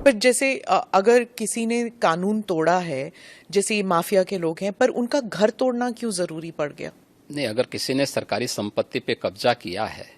पर जैसे अगर किसी ने कानून तोड़ा है, जैसे माफिया के लोग हैं, पर उनका घर तोड़ना क्यों ज़रूरी पड़ गया? नहीं, अगर किसी ने सरकारी संपत्ति पे कब्जा किया है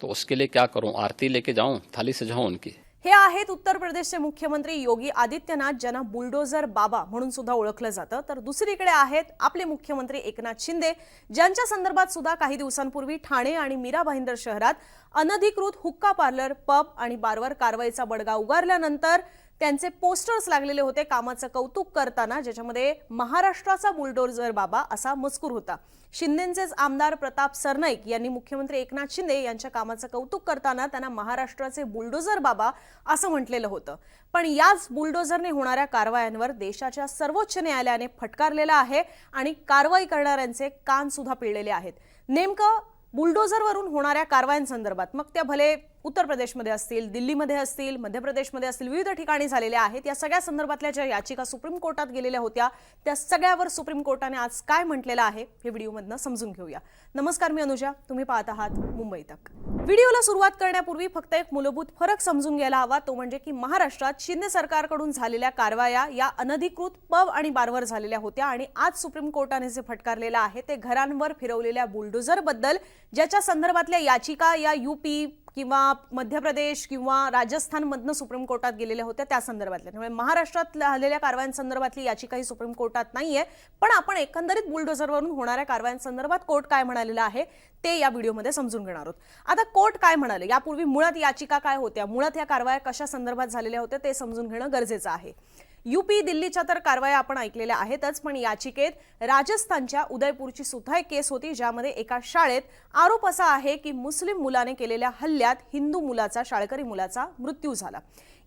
तो उसके लिए क्या करूँ? आरती लेके जाऊँ? थाली से सजाऊं उनकी? हे आहेत उत्तर प्रदेशचे मुख्यमंत्री योगी आदित्यनाथ ज्यांना बुलडोझर बाबा म्हणून सुद्धा ओळखलं जातं. तर दुसरीकडे आहेत आपले मुख्यमंत्री एकनाथ शिंदे ज्यांच्या संदर्भात सुद्धा काही दिवसांपूर्वी ठाणे आणि मीरा भाईंदर शहरात अनधिकृत हुक्का पार्लर पब आणि बारवर कारवाईचा बडगा उगारल्यानंतर त्यांचे पोस्टर्स लागलेले होते कामाचं कौतुक करताना ज्याच्यामध्ये महाराष्ट्राचा बुलडोजर बाबा असा मजकूर होता. शिंदेचेच आमदार प्रताप सरनाईक यांनी मुख्यमंत्री एकनाथ शिंदे यांच्या कामाचं कौतुक करताना त्यांना महाराष्ट्राचे बुलडोझर बाबा असं म्हटलेलं होतं. पण याच बुलडोझरने होणाऱ्या कारवायांवर देशाच्या सर्वोच्च न्यायालयाने फटकारलेला आहे आणि कारवाई करणाऱ्यांचे कान सुद्धा पिळलेले आहेत. नेमकं बुलडोझरवरून होणाऱ्या कारवायांसंदर्भात मग त्या भले उत्तर प्रदेशमध्ये असतील दिल्लीमध्ये असतील मध्य प्रदेशमध्ये असतील विविध ठिकाणी झालेल्या आहेत. या सगळ्या संदर्भातल्या ज्या याचिका सुप्रीम कोर्टात गेलेल्या होत्या त्या सगळ्यावर सुप्रीम कोर्टाने आज काय म्हटलेलं आहे हे व्हिडिओमधनं समजून घेऊया. नमस्कार मी अनुजा तुम्ही पाहत आहात मुंबई तक. व्हिडिओला सुरुवात करण्यापूर्वी फक्त एक मूलभूत फरक समजून घ्यायला हवा तो म्हणजे की महाराष्ट्रात शिंदे सरकारकडून झालेल्या कारवाया या अनधिकृत पब आणि बारवर झालेल्या होत्या आणि आज सुप्रीम कोर्टाने जे फटकारलेलं आहे ते घरांवर फिरवलेल्या बुलडोझरबद्दल ज्याच्या संदर्भातल्या याचिका या यूपी किंवा मध्य प्रदेश किंवा राजस्थानमधनं सुप्रीम कोर्टात गेलेल्या होत्या त्या संदर्भातल्या. त्यामुळे महाराष्ट्रात झालेल्या कारवायांसंदर्भातली याचिकाही सुप्रीम कोर्टात नाही आहे पण आपण एकंदरीत बुलडोझरवरून होणाऱ्या कारवायांसंदर्भात कोर्ट काय म्हणालेलं आहे ते या व्हिडिओमध्ये समजून घेणार आहोत. आता कोर्ट काय म्हणाले? यापूर्वी मुळात याचिका काय होत्या? मुळात या कारवाया कशा संदर्भात झालेल्या होत्या ते समजून घेणं गरजेचं आहे. यूपी दिल्लीच्या तर कारवाया आपण ऐकलेल्या आहेतच पण याचिकेत राजस्थानच्या उदयपूरची सुद्धा एक केस होती ज्यामध्ये एका शाळेत आरोप असा आहे की मुस्लिम मुलाने केलेल्या हल्ल्यात हिंदू मुलाचा शाळकरी मुलाचा मृत्यू झाला.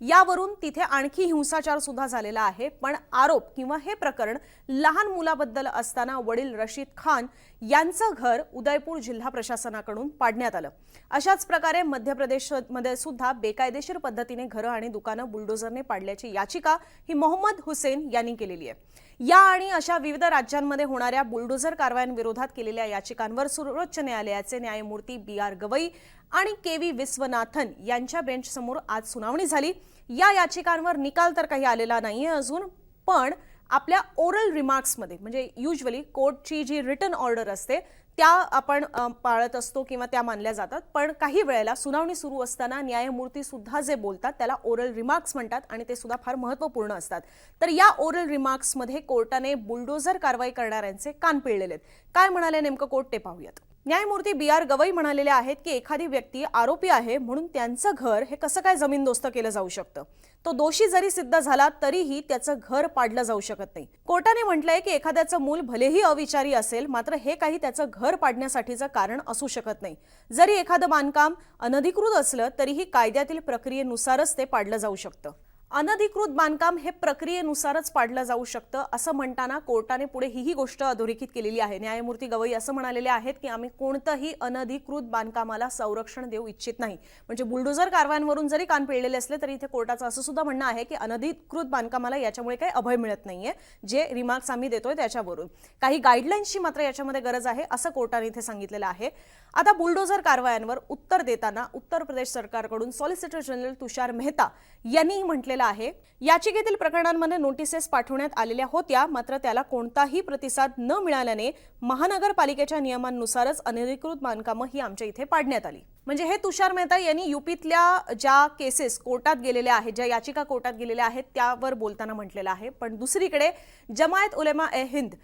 यावरून तिथे आणखी हिंसाचार सुद्धा झालेला आहे पण आरोप किंवा हे प्रकरण लहान मुलाबद्दल असताना वडील रशीद खान यांचं घर उदयपूर जिल्हा प्रशासनाकडून पाडण्यात आलं. अशाच प्रकारे मध्य प्रदेशमध्ये सुद्धा बेकायदेशीर पद्धतीने घरं आणि दुकानं बुलडोझरने पाडल्याची याचिका ही मोहम्मद हुसेन यांनी केलेली आहे. या आणि अशा विविध राज्यांमध्ये होणाऱ्या बुलडोझर कारवायांविरोधात केलेल्या याचिकांवर सर्वोच्च न्यायालयाचे न्यायमूर्ती बी आर गवई आणि के व्ही विश्वनाथन यांच्या बेंचसमोर आज सुनावणी झाली. या याचिकांवर निकाल तर काही आलेला नाहीये अजून पण आपल्या ओरल रिमार्क्समध्ये म्हणजे युजली कोर्टची जी रिटर्न ऑर्डर असते त्या आपण पाळत असतो किंवा त्या मानल्या जातात. पण काही वेळेला सुनावणी सुरू असताना न्यायमूर्ती सुद्धा जे बोलतात त्याला ओरल रिमार्क्स म्हणतात आणि ते सुद्धा फार महत्त्वपूर्ण असतात. तर या ओरल रिमार्क्समध्ये कोर्टाने बुलडोझर कारवाई करणाऱ्यांचे कान पिळलेले आहेत. काय म्हणाले नेमकं कोर्ट ते पाहूयात. न्यायमूर्ती बी आर गवई म्हणालेले आहेत की एखादी व्यक्ती आरोपी आहे म्हणून त्यांचं घर हे कसं काय जमीनदोस्त केलं जाऊ शकतं? तो दोषी जरी सिद्ध झाला तरीही त्याचं घर पाडलं जाऊ शकत नाही. कोर्टाने म्हटलंय की एखाद्याचं मूल भलेही अविचारी असेल मात्र हे काही त्याचं घर पाडण्यासाठीचं कारण असू शकत नाही. जरी एखादं बांधकाम अनधिकृत असलं तरीही कायद्यातील प्रक्रियेनुसारच ते पाडलं जाऊ शकतं. अनधिकृत बांधकाम हे प्रक्रियेनुसारच पाडलं जाऊ शकतं असं म्हणताना कोर्टाने पुढे ही ही गोष्ट अधोरेखित केलेली आहे. न्यायमूर्ती गवई असं म्हणालेले आहेत की आम्ही कोणतंही अनधिकृत बांधकामाला संरक्षण देऊ इच्छित नाही. म्हणजे बुलडोझर कारवायांवरून जरी कान पिळलेले असले तरी इथे कोर्टाचं असं सुद्धा म्हणणं आहे की अनधिकृत बांधकामाला याच्यामुळे काही अभय मिळत नाहीये जे रिमार्क्स आम्ही देतोय त्याच्यावरून. काही गाईडलाईन्सची मात्र याच्यामध्ये गरज आहे असं कोर्टाने इथे सांगितलेलं आहे. आता बुलडोझर कारवायांवर उत्तर देताना उत्तर प्रदेश सरकारकडून सॉलिसिटर जनरल तुषार मेहता यांनी म्हटलेलं आहे. याचिकेतील प्रकरणांमध्ये नोटिसेस पाठवण्यात आलेल्या होत्या मात्र त्याला कोणताही प्रतिसाद न मिळाल्याने महानगरपालिकेच्या नियमांनुसारच अनधिकृत बांधकामं ही आमच्या इथे पाडण्यात आली. म्हणजे हे तुषार मेहता यांनी युपीतल्या ज्या केसेस कोर्टात गेलेल्या आहेत ज्या याचिका कोर्टात गेलेल्या आहेत त्यावर बोलताना म्हटलेलं आहे. पण दुसरीकडे जमायत उलेमा ए हिंद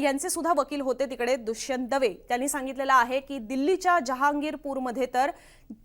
यांचे सुद्धा वकील होते तिकडे दुष्यंत दवे. त्यांनी सांगितलेलं आहे की दिल्लीच्या जहांगीरपूरमध्ये तर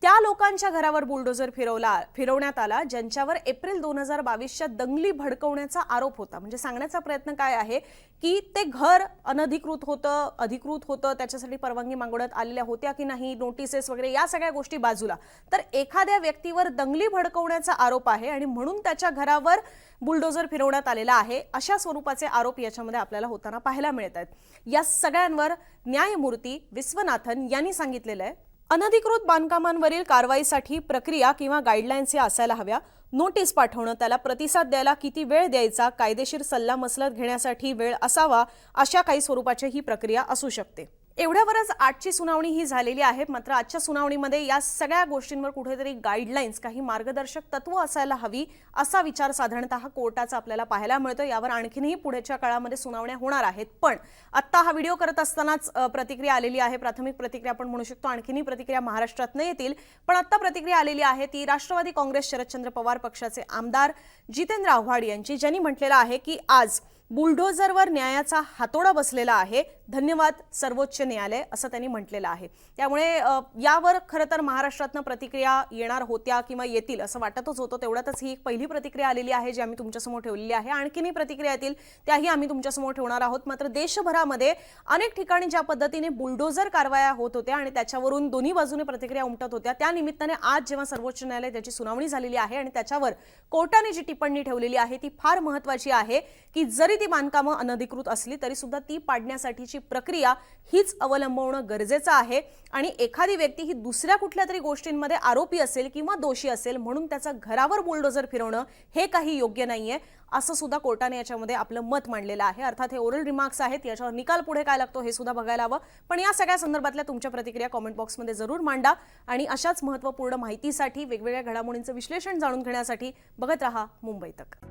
त्या लोकांच्या घरावर बुलडोझर फिरवला फिरवण्यात आला ज्यांच्यावर एप्रिल दोन हजार बावीसच्या दंगली भडकवण्याचा आरोप होता. म्हणजे सांगण्याचा प्रयत्न काय आहे की ते घर अनधिकृत होतं अधिकृत होतं त्याच्यासाठी परवानगी मागवण्यात आलेल्या होत्या की नाही नोटिसेस वगैरे यासाठी सगळ्या गोष्टी बाजूला. तर एखाद्या व्यक्तीवर दंगली भडकवण्याचा आरोप आहे आणि म्हणून त्याच्या घरावर बुलडोझर फिरवण्यात आलेला आहे अशा स्वरूपाचे आरोप याच्यामध्ये आपल्याला होताना पाहायला मिळत आहेत. या सगळ्यांवर न्यायमूर्ती विश्वनाथन यांनी सांगितलेलं आहे अनधिकृत बांधकामांवरील कारवाईसाठी प्रक्रिया किंवा गाईडलाईन्स या असायला हव्या. नोटीस पाठवणं त्याला प्रतिसाद द्यायला किती वेळ द्यायचा कायदेशीर सल्लामसलत घेण्यासाठी वेळ असावा अशा काही स्वरूपाची ही प्रक्रिया असू शकते. एवढ्यावरच आजची सुनावणी ही झालेली आहे. मात्र आजच्या सुनावणीमध्ये या सगळ्या गोष्टींवर कुठेतरी गाईडलाईन्स काही मार्गदर्शक तत्व असायला हवी असा विचार साधारणतः कोर्टाचा आपल्याला पाहायला मिळतो. यावर आणखीनही पुढच्या काळामध्ये सुनावण्या होणार आहेत. पण आत्ता हा व्हिडिओ करत असतानाच प्रतिक्रिया आलेली आहे. प्राथमिक प्रतिक्रिया आपण म्हणू शकतो आणखीनही प्रतिक्रिया महाराष्ट्रातनं येतील. पण आत्ता प्रतिक्रिया आलेली आहे ती राष्ट्रवादी काँग्रेस शरदचंद्र पवार पक्षाचे आमदार जितेंद्र आव्हाड यांची ज्यांनी म्हटलेलं आहे की आज बुलडोझरवर न्यायाचा हातोडा बसलेला आहे. धन्यवाद सर्वोच्च न्यायालय असं त्यांनी म्हटलेलं आहे. त्यामुळे यावर खरं तर महाराष्ट्रातनं प्रतिक्रिया येणार होत्या किंवा येतील असं वाटतच होतं. तेवढ्यातच ही एक पहिली प्रतिक्रिया आलेली आहे जी आम्ही तुमच्यासमोर ठेवलेली आहे. आणखीनही प्रतिक्रिया येतील त्याही आम्ही तुमच्यासमोर ठेवणार आहोत. मात्र देशभरामध्ये अनेक ठिकाणी ज्या पद्धतीने बुलडोझर कारवाया होत होत्या आणि त्याच्यावरून दोन्ही बाजूने प्रतिक्रिया उमटत होत्या त्या निमित्ताने आज जेव्हा सर्वोच्च न्यायालय त्याची सुनावणी झालेली आहे आणि त्याच्यावर कोर्टाने जी टिप्पणी ठेवलेली आहे ती फार महत्वाची आहे की जरी ती बांधकामं अनधिकृत असली तरी सुद्धा ती पाडण्यासाठीची प्रक्रिया हीच अवलंबवणं गरजेचं आहे. आणि एखादी व्यक्ती ही दुसऱ्या कुठल्या तरी गोष्टींमध्ये आरोपी असेल किंवा दोषी असेल म्हणून त्याचा घरावर बुलडोजर फिरवणं हे काही योग्य नाहीये असं सुद्धा कोर्टाने याच्यामध्ये आपलं मत मांडलेलं आहे. अर्थात हे ओरल रिमार्क्स आहेत याच्यावर निकाल पुढे काय लागतो हे सुद्धा बघायला हवं. पण या सगळ्या संदर्भातल्या तुमच्या प्रतिक्रिया कॉमेंट बॉक्समध्ये जरूर मांडा आणि अशाच महत्त्वपूर्ण माहितीसाठी वेगवेगळ्या घडामोडींचं विश्लेषण जाणून घेण्यासाठी बघत रहा मुंबई तक.